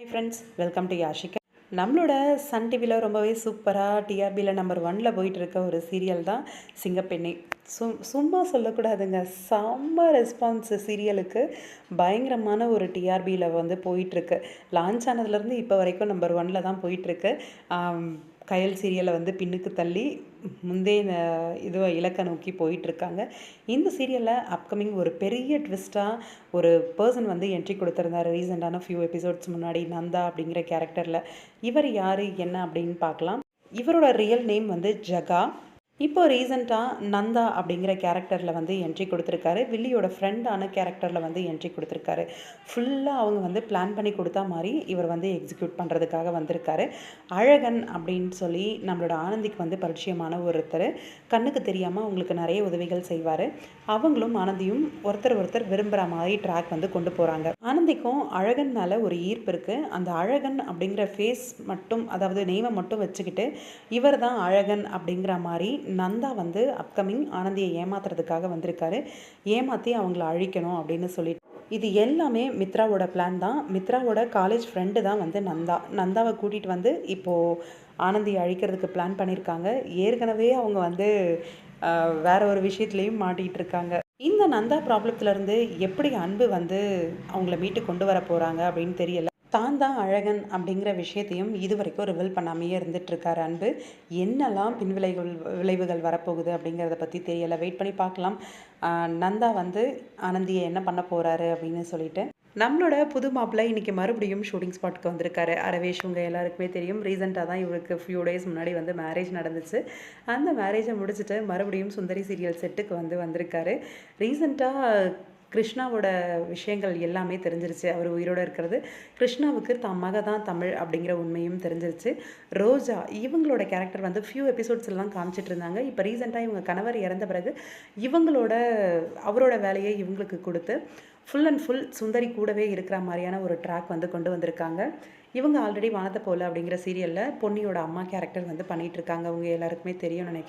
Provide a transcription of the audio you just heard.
Hi friends welcome to Yashika நம்மளோட Sun டிவியில் ரொம்பவே சூப்பராக டிஆர்பியில் நம்பர் ஒனில் போயிட்டு இருக்க ஒரு சீரியல் தான் சிங்கப்பெண்ணே. சும் சும்மா சொல்லக்கூடாதுங்க. செம்ம ரெஸ்பான்ஸ் சீரியலுக்கு பயங்கரமான ஒரு டிஆர்பியில் வந்து போயிட்டுருக்கு லான்ச் ஆனதுலேருந்து இப்போ வரைக்கும் நம்பர் ஒனில் தான் போயிட்டுருக்கு கயல் சீரியலை வந்து பின்னுக்கு தள்ளி முந்தைய இதுவை இது இலக்க நோக்கி போயிட்டுருக்காங்க. இந்த சீரியலில் அப்கமிங் ஒரு பெரிய ட்விஸ்ட்டாக ஒரு பர்சன் வந்து என்ட்ரி கொடுத்துருந்தாரு. ரீசெண்டான ஃபியூ எபிசோட்ஸ் முன்னாடி நந்தா அப்படிங்கிற கேரக்டரில் இவர் யார் என்ன அப்படின்னு பார்க்கலாம். இவரோட ரியல் நேம் வந்து ஜகா. இப்போ ரீசண்டாக நந்தா அப்படிங்கிற கேரக்டரில் வந்து என்ட்ரி கொடுத்துருக்காரு. வில்லியோட ஃப்ரெண்டான கேரக்டரில் வந்து என்ட்ரி கொடுத்துருக்காரு. ஃபுல்லாக அவங்க வந்து பிளான் பண்ணி கொடுத்தா மாதிரி இவர் வந்து எக்ஸிக்யூட் பண்ணுறதுக்காக வந்திருக்காரு. அழகன் அப்படின்னு சொல்லி நம்மளோட ஆனந்திக்கு வந்து பரிச்சயமான ஒருத்தர். கண்ணுக்கு தெரியாமல் அவங்களுக்கு நிறைய உதவிகள் செய்வார். அவங்களும் ஆனந்தியும் ஒருத்தர் ஒருத்தர் விரும்புகிற மாதிரி ட்ராக் வந்து கொண்டு போகிறாங்க ஆனந்திக்கும் அழகன் மேலே ஒரு ஈர்ப்பு இருக்குது அந்த அழகன் அப்படிங்கிற ஃபேஸ் மட்டும் அதாவது நெய்மை மட்டும் வச்சுக்கிட்டு இவர் தான் அழகன் அப்படிங்கிற மாதிரி நந்தா வந்து அப்கமிங் ஆனந்தியை ஏமாத்துறதுக்காக வந்திருக்காரு. ஏமாற்றி அவங்கள அழிக்கணும் அப்படின்னு சொல்லிட்டு. இது எல்லாமே மித்ராவோட பிளான் தான். மித்ராவோட காலேஜ் ஃப்ரெண்டு தான் வந்து நந்தா. நந்தாவை கூட்டிகிட்டு வந்து இப்போது ஆனந்தியை அழிக்கிறதுக்கு பிளான் பண்ணியிருக்காங்க ஏற்கனவே அவங்க வந்து வேற ஒரு விஷயத்துலையும் மாட்டிகிட்டு இருக்காங்க. இந்த நந்தா ப்ராப்ளத்துலேருந்து எப்படி அன்பு வந்து அவங்கள மீட்டு கொண்டு வர போகிறாங்க அப்படின்னு தெரியல. தான் தான் அழகன் அப்படிங்கிற விஷயத்தையும் இது வரைக்கும் ரிவீல் பண்ணாமையே இருந்துட்டுருக்காரு அன்பு. என்னெல்லாம் பின்விளைவுகள் விளைவுகள் வரப்போகுது அப்படிங்கிறத பற்றி தெரியலை. வெயிட் பண்ணி பார்க்கலாம். நந்தா வந்து ஆனந்தியை என்ன பண்ண போகிறாரு அப்படின்னு சொல்லிட்டு. நம்மளோட புது மாப்பிள்ளை இன்னைக்கு மறுபடியும் ஷூட்டிங் ஸ்பாட்டுக்கு வந்திருக்காரு. அரவேஷ் உங்கள் எல்லாருக்குமே தெரியும். ரீசெண்டாக தான் இவருக்கு ஃபியூ டேஸ் முன்னாடி வந்து மேரேஜ் நடந்துச்சு. அந்த மேரேஜை முடிச்சுட்டு மறுபடியும் சுந்தரி சீரியல் செட்டுக்கு வந்து வந்திருக்காரு. ரீசெண்டாக கிருஷ்ணாவோட விஷயங்கள் எல்லாமே தெரிஞ்சிருச்சு. அவர் உயிரோடு இருக்கிறது. கிருஷ்ணாவுக்கு தம் மக தான் தமிழ் அப்படிங்கிற உண்மையும் தெரிஞ்சிருச்சு. ரோஜா இவங்களோட கேரக்டர் வந்து ஃபியூ எபிசோட்ஸ்லாம் காமிச்சிட்டு இருந்தாங்க. இப்போ ரீசெண்டாக இவங்க கணவர் இறந்த பிறகு இவங்களோட அவரோட வேலையை இவங்களுக்கு கொடுத்து ஃபுல் அண்ட் ஃபுல் சுந்தரி கூடவே இருக்கிற மாதிரியான ஒரு ட்ராக் வந்து கொண்டு வந்திருக்காங்க. இவங்க ஆல்ரெடி வானத்தை போல அப்படிங்கிற சீரியலில் பொன்னியோட அம்மா கேரக்டர் வந்து பண்ணிகிட்டு இருக்காங்க. அவங்க எல்லாருக்குமே தெரியும் நினைக்கிறேன்.